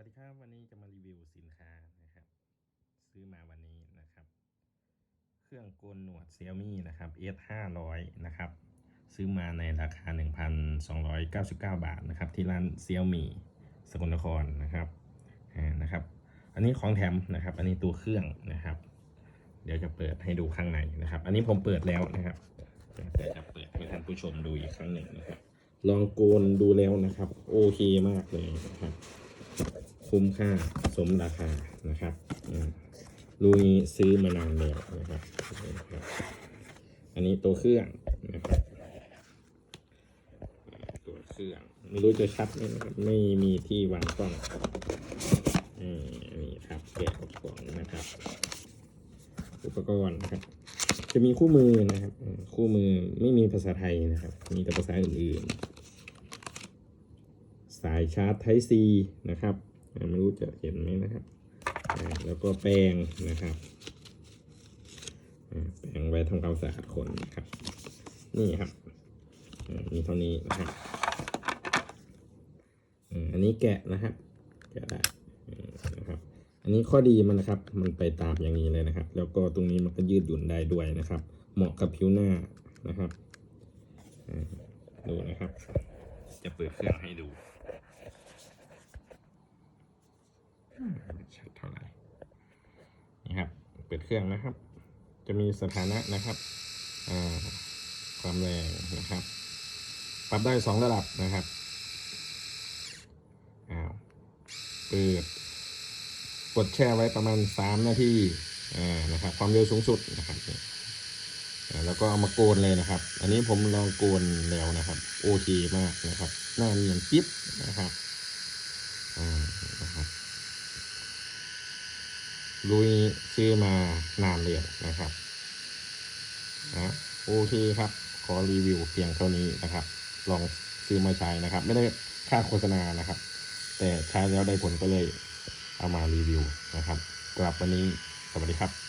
วัสดีครับวันนี้จะมารีวิวสินค้านะครับ ซื้อมาวันนี้นะครับ เครื่องโกนหนวด Xiaomi นะครับ S 500นะครับ ซื้อมาในราคา 1,299 บาทนะครับ ที่ร้าน Xiaomi สกลนครนะครับอ่านะครับ อันนี้ของแถมนะครับ อันนี้ตัวเครื่องนะครับ เดี๋ยวจะเปิดให้ดูข้างในนะครับ อันนี้ผมเปิดแล้วนะครับแต่จะเปิดให้ท่านผู้ชมดูอีกครั้งหนึ่งนะครับ ลองโกนดูแล้วนะครับ โอเคมากเลยนะครับ คุ้มค่าสมราคานะครับอืมลุยซื้อมานานแล้วนะครับ อันนี้ตัวเครื่องนะครับตัวเครื่องไม่รู้จะชัดไหมนะครับไม่มีที่วางกล้องนี่อันนี้ครับแกะกก่อนนะครับ อุปกรณ์นะครับ จะมีคู่มือนะครับ คู่มือไม่มีภาษาไทยนะครับ มีแต่ภาษาอื่นๆ สายชาร์จ Type C นะครับ ไม่รู้จะเห็นไหมนะครับ แล้วก็แปรงนะครับ แปรงไว้ทำความสะอาดขนนะครับ นี่ครับ มีเท่านี้นะครับอันนี้แกะนะครับ แกะได้นะครับ อันนี้ข้อดีมันนะครับ มันไปตามอย่างนี้เลยนะครับ แล้วก็ตรงนี้มันก็ยืดหยุ่นได้ด้วยนะครับ เหมาะกับผิวหน้านะครับดูนะครับ จะเปิดเครื่องให้ดูอืมไม่ ชัดเท่าไหร่นี่ครับ เปิดเครื่องนะครับ จะมีสถานะนะครับความแรงนะครับ ปรับได้สองระดับนะครับอ้าวเปิดกดแช่ไว้ประมาณ3นาทีอ่านะครับ ความเร็วสูงสุดนะครับแล้วก็เอามาโกนเลยนะครับ อันนี้ผมลองโกนแล้วนะครับ โอเคมากนะครับ หน้าเนียนกิ๊บนะครับ อ่านะครับ ลุยซื้อมานานเลยนะครับนะโอเคครับ ขอรีวิวเพียงเท่านี้นะครับ ลองซื้อมาใช้นะครับ ไม่ได้ค่าโฆษณานะครับ แต่ใช้แล้วได้ผลก็เลยเอามารีวิวนะครับกลับวันนี้สวัสดีครับ